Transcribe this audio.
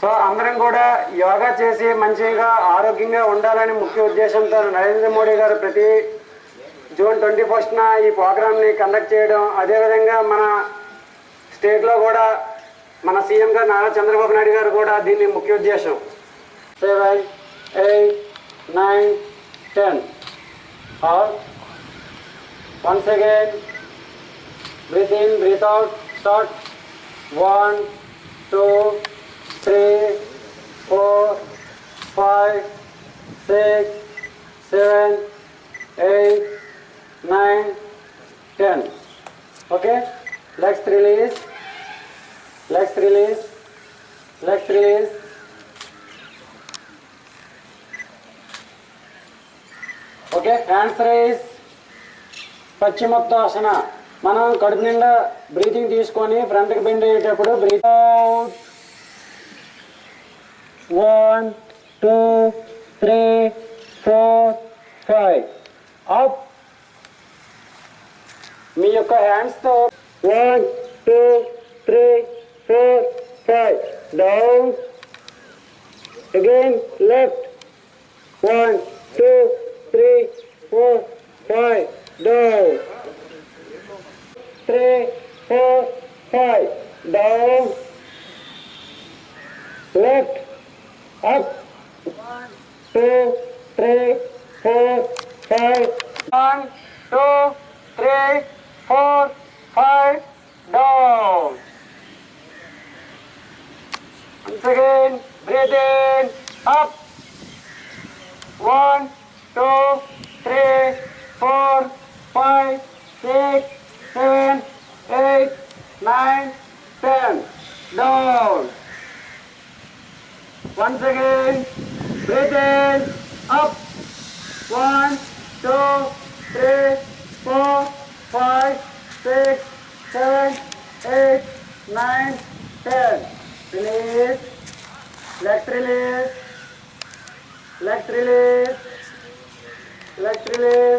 So అందరం కూడా యోగా చేసి మంచిగా ఆరోగ్యంగా ఉండాలని ముఖ్య ఉద్దేశంతో నరేంద్ర మోడీ గారు ప్రతి జూన్ ట్వంటీ ఫస్ట్న ఈ ప్రోగ్రామ్ని కండక్ట్ చేయడం అదేవిధంగా మన స్టేట్లో కూడా మన సీఎం గారు నారా చంద్రబాబు నాయుడు గారు కూడా దీన్ని ముఖ్య ఉద్దేశం. Seven eight nine ten once again breathe in, breathe out, start. One, two, three, four, five, six, seven, eight, nine, ten. Okay? Legs release, legs release, legs release. Okay, hands raise, Pachimottasana. మనం కడుపు నిండా breathing తీసుకొని ఫ్రంట్కి bend అయ్యేటప్పుడు breathe out one two three four five up మీ యొక్క హ్యాండ్స్తో one two three four five down again left one two three four five down three, four, five. Down. Left. Up. One, two, three, four, five. One, two, three, four, five. Down. Once again, breathe in. Up. One, two, three, four, five, six, seven, eight, nine, ten. Down. Once again, breathe in. Up. One, two, three, four, five, six, seven, eight, nine, ten. Release. Let's release. Let's release. Let's release.